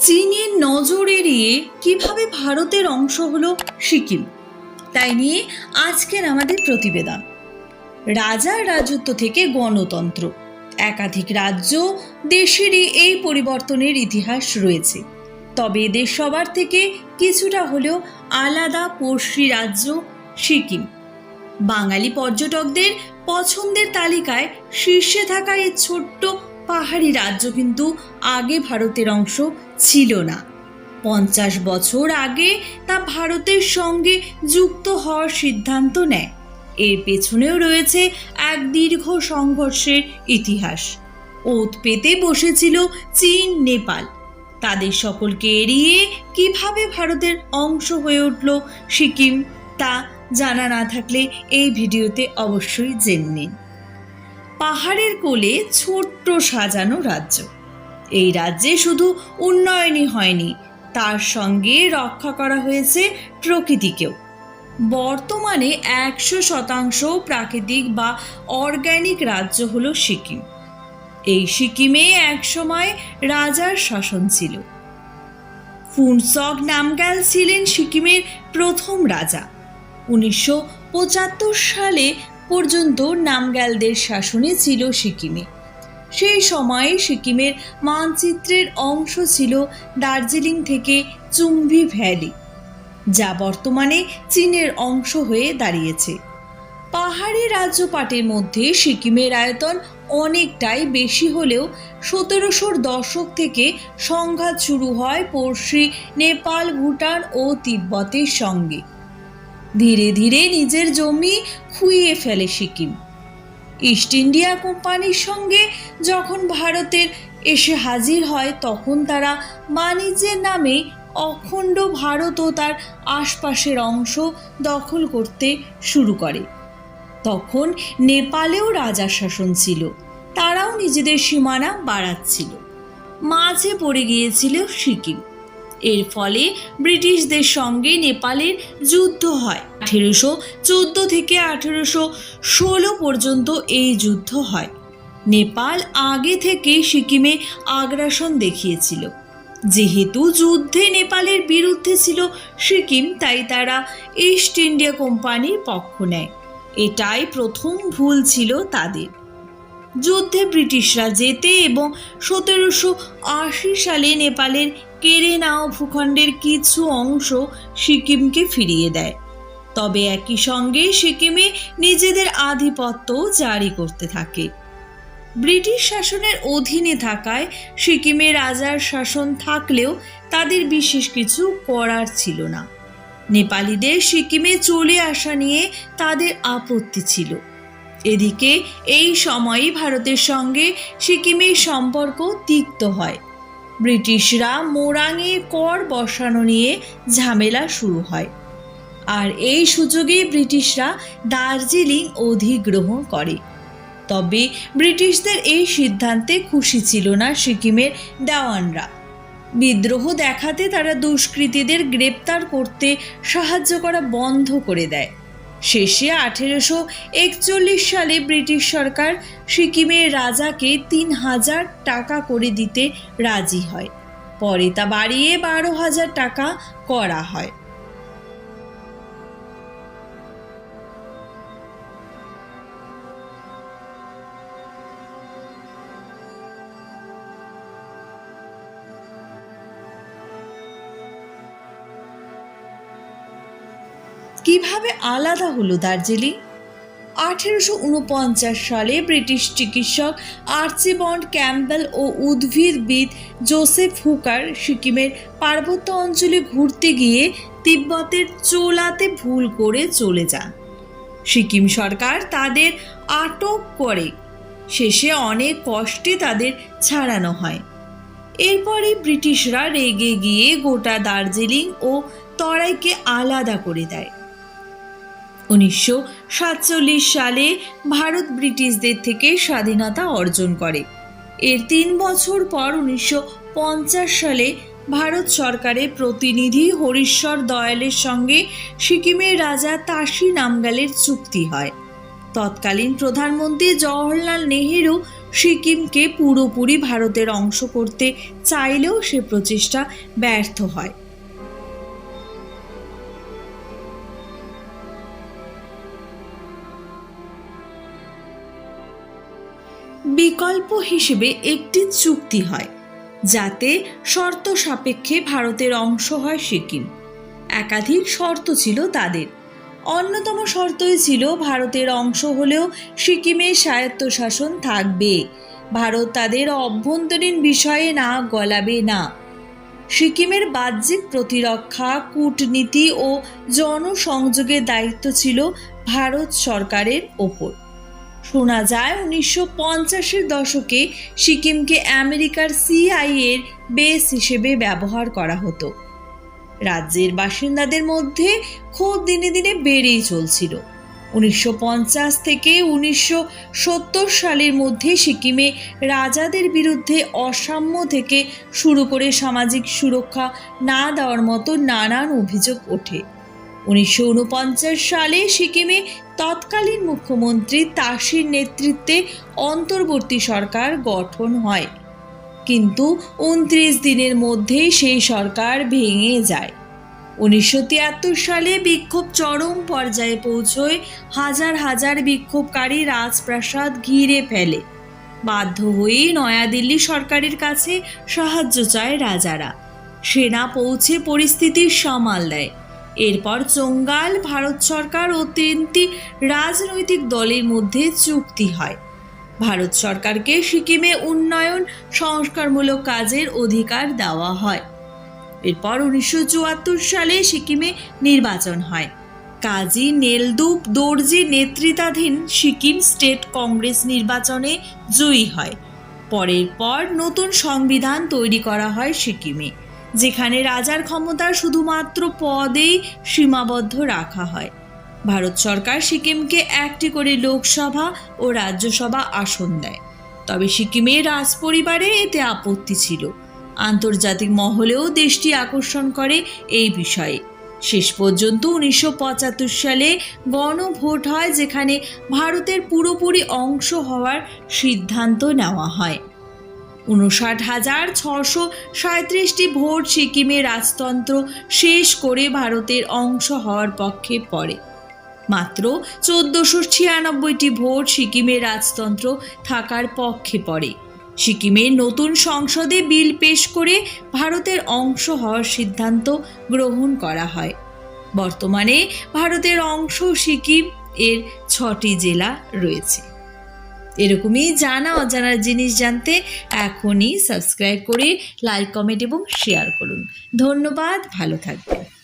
চীনের নজর এড়িয়ে কীভাবে ভারতের অংশ হলো সিকিম? তাই নিয়ে আজকের আমাদের প্রতিবেদন। রাজার রাজত্ব থেকে গণতন্ত্র। একাধিক রাজ্য দেশেরই এই পরিবর্তনের ইতিহাস রয়েছে। তবে এদের সবার থেকে কিছুটা হলেও আলাদা পড়শি রাজ্য সিকিম। বাঙালি পর্যটকদের পছন্দের তালিকায় শীর্ষে থাকা এই ছোট্ট পাহাড়ি রাজ্য কিন্তু আগে ভারতের অংশ ছিল না। পঞ্চাশ বছর আগে তা ভারতের সঙ্গে যুক্ত হওয়ার সিদ্ধান্ত নেয়। এর পেছনেও রয়েছে এক দীর্ঘ সংঘর্ষের ইতিহাস। ওত পেতে বসেছিল চীন, নেপাল। তাদের সকলকে এড়িয়ে কীভাবে ভারতের অংশ হয়ে উঠল সিকিম, তা জানা না থাকলে এই ভিডিওতে অবশ্যই জেনে নিন। পাহাড়ের কোলে ছোট্ট সাজানো রাজ্য। এই রাজ্যে শুধু উন্নয়নই হয়নি, তার সঙ্গে রক্ষা করা হয়েছে প্রকৃতিকেও। বর্তমানে একশো শতাংশ প্রাকৃতিক বা অর্গ্যানিক রাজ্য হল সিকিম। এই সিকিমে একসময় রাজার শাসন ছিল। ফুনসক নামগ্যাল ছিলেন সিকিমের প্রথম রাজা। উনিশশো পঁচাত্তর সালে পর্যন্ত নামগ্যালদের শাসনে ছিল সিকিমে। সেই সময়ে সিকিমের মানচিত্রের অংশ ছিল দার্জিলিং থেকে চুম্বি ভ্যালি, যা বর্তমানে চীনের অংশ হয়ে দাঁড়িয়েছে। পাহাড়ি রাজ্যপাটের মধ্যে সিকিমের আয়তন অনেকটাই বেশি হলেও সতেরোশোর দশক থেকে সংঘাত শুরু হয় পড়শি, নেপাল, ভুটান ও তিব্বতের সঙ্গে। ধীরে ধীরে নিজের জমি খুইয়ে ফেলে সিকিম। ইস্ট ইন্ডিয়া কোম্পানির সঙ্গে যখন ভারতের এসে হাজির হয়, তখন তারা বাণিজ্যের নামে অখণ্ড ভারত ও তার আশপাশের অংশ দখল করতে শুরু করে। তখন নেপালেও রাজা শাসন ছিল, তারাও নিজেদের সীমানা বাড়াচ্ছিল। মাঝে পড়ে গিয়েছিল সিকিম। এর ফলে ব্রিটিশদের সঙ্গে নেপালের যুদ্ধ হয়। আঠেরোশো চোদ্দ থেকে আঠেরোশো ষোলো পর্যন্ত এই যুদ্ধ হয়। নেপাল আগে থেকেই সিকিমে আগ্রাসন দেখিয়েছিল। যেহেতু যুদ্ধে নেপালের বিরুদ্ধে ছিল সিকিম, তাই তারা ইস্ট ইন্ডিয়া কোম্পানির পক্ষ নেয়। এটাই প্রথম ভুল ছিল তাদের। যুদ্ধে ব্রিটিশরা যেতে এবং সতেরোশো আশি সালে নেপালের কেরেনাও ভূখণ্ডের কিছু অংশ সিকিমকে ফিরিয়ে দেয়। তবে একই সঙ্গে সিকিমে নিজেদের আধিপত্য জারি করতে থাকে। ব্রিটিশ শাসনের অধীনে থাকায় সিকিমে রাজার শাসন থাকলেও তাদের বিশেষ কিছু করার ছিল না। নেপালিদের সিকিমে চলে আসা নিয়ে তাদের আপত্তি ছিল। এদিকে এই সময়ই ভারতের সঙ্গে সিকিমের সম্পর্ক তিক্ত হয়। ব্রিটিশরা মোরাঙে কর বসানো নিয়ে ঝামেলা শুরু হয়। আর এই সুযোগে ব্রিটিশরা দার্জিলিং অধিগ্রহণ করে। তবে ব্রিটিশদের এই সিদ্ধান্তে খুশি ছিল না সিকিমের দেওয়ানরা। বিদ্রোহ দেখাতে তারা দুষ্কৃতীদের গ্রেপ্তার করতে সাহায্য করা বন্ধ করে দেয়। শেষে আঠেরোশো একচল্লিশ সালে ব্রিটিশ সরকার সিকিমের রাজাকে তিন হাজার টাকা করে দিতে রাজি হয়। পরে তা বাড়িয়ে বারো হাজার টাকা করা হয়। কীভাবে আলাদা হলো দার্জিলিং? আঠেরোশো উনপঞ্চাশ সালে ব্রিটিশ চিকিৎসক আর্চিবন্ড ক্যাম্পবেল ও উদ্ভিদবিদ জোসেফ হুকার সিকিমের পার্বত্য অঞ্চলে ঘুরতে গিয়ে তিব্বতের চোলাতে ভুল করে চলে যান। সিকিম সরকার তাদের আটক করে। শেষে অনেক কষ্টে তাদের ছাড়ানো হয়। এরপরে ব্রিটিশরা রেগে গিয়ে গোটা দার্জিলিং ও তরাইকে আলাদা করে দেয়। উনিশশো সাতচল্লিশ সালে ভারত ব্রিটিশদের থেকে স্বাধীনতা অর্জন করে। এর তিন বছর পর উনিশশো পঞ্চাশ সালে ভারত সরকারের প্রতিনিধি হরিশ্বর দয়ালের সঙ্গে সিকিমের রাজা তাসি নামগালের চুক্তি হয়। তৎকালীন প্রধানমন্ত্রী জওহরলাল নেহেরু সিকিমকে পুরোপুরি ভারতের অংশ করতে চাইলেও সে প্রচেষ্টা ব্যর্থ হয়। বিকল্প হিসেবে একটি চুক্তি হয়, যাতে শর্ত সাপেক্ষে ভারতের অংশ হয় সিকিম। একাধিক শর্ত ছিল তাদের। অন্যতম শর্তই ছিল ভারতের অংশ হলেও সিকিমের স্বায়ত্তশাসন থাকবে। ভারত তাদের অভ্যন্তরীণ বিষয়ে না গলাবে না। সিকিমের বাহ্যিক প্রতিরক্ষা, কূটনীতি ও জনসংযোগের দায়িত্ব ছিল ভারত সরকারের ওপর। শোনা যায়, উনিশশো পঞ্চাশের দশকে সিকিমকে আমেরিকার সিআইএর বেস হিসেবে ব্যবহার করা হতো। রাজ্যের বাসিন্দাদের মধ্যে ক্ষোভ দিনে দিনে বেড়েই চলছিল। উনিশশো পঞ্চাশ থেকে উনিশশো সত্তর সালের মধ্যে সিকিমে রাজাদের বিরুদ্ধে অসাম্য থেকে শুরু করে সামাজিক সুরক্ষা না দেওয়ার মতো নানান অভিযোগ ওঠে। উনিশশো উনপঞ্চাশ সালে সিকিমে তৎকালীন মুখ্যমন্ত্রী তাসির নেতৃত্বে অন্তর্বর্তী সরকার গঠন হয়। কিন্তু উনত্রিশ দিনের মধ্যেই সেই সরকার ভেঙে যায়। উনিশশো তিয়াত্তর সালে বিক্ষোভ চরম পর্যায়ে পৌঁছয়, হাজার হাজার বিক্ষোভকারী রাজপ্রাসাদ ঘিরে ফেলে। বাধ্য হয়েই নয়াদিল্লি সরকারের কাছে সাহায্য চায় রাজারা। সেনা পৌঁছে পরিস্থিতি সামাল দেয়। এরপর চঙ্গাল ভারত সরকার ও তিনটি রাজনৈতিক দলের মধ্যে চুক্তি হয়। ভারত সরকারকে সিকিমে উন্নয়ন সংস্কারমূলক কাজের অধিকার দেওয়া হয়। এরপর উনিশশো চুয়াত্তর সালে সিকিমে নির্বাচন হয়। কাজী নেলদুপ দর্জি নেতৃত্বাধীন সিকিম স্টেট কংগ্রেস নির্বাচনে জয়ী হয়। পরের পর নতুন সংবিধান তৈরি করা হয় সিকিমে। যেখানে রাজার ক্ষমতা শুধুমাত্র পদেই সীমাবদ্ধ রাখা হয়। ভারত সরকার সিকিমকে একটি করে লোকসভা ও রাজ্যসভা আসন দেয়। তবে সিকিমের রাজপরিবারে এতে আপত্তি ছিল। আন্তর্জাতিক মহলেও দেশটি আকর্ষণ করে এই বিষয়ে। শেষ পর্যন্ত উনিশশো পঁচাত্তর সালে গণভোট হয়, যেখানে ভারতের পুরোপুরি অংশ হওয়ার সিদ্ধান্ত নেওয়া হয়। উনষাট হাজার ছশো সাঁত্রিশটি ভোট সিকিমের রাজতন্ত্র শেষ করে ভারতের অংশ হওয়ার পক্ষে পড়ে। মাত্র চোদ্দশো ছিয়ানব্বইটি ভোট সিকিমের রাজতন্ত্র থাকার পক্ষে পড়ে। সিকিমের নতুন সংসদে বিল পেশ করে ভারতের অংশ হওয়ার সিদ্ধান্ত গ্রহণ করা হয়। বর্তমানে ভারতের অংশ সিকিম, এর ছটি জেলা রয়েছে। এরকমই জানা অজানার জিনিস জানতে এখনই সাবস্ক্রাইব করে লাইক কমেন্ট এবং শেয়ার করুন। ধন্যবাদ, ভালো থাকবেন।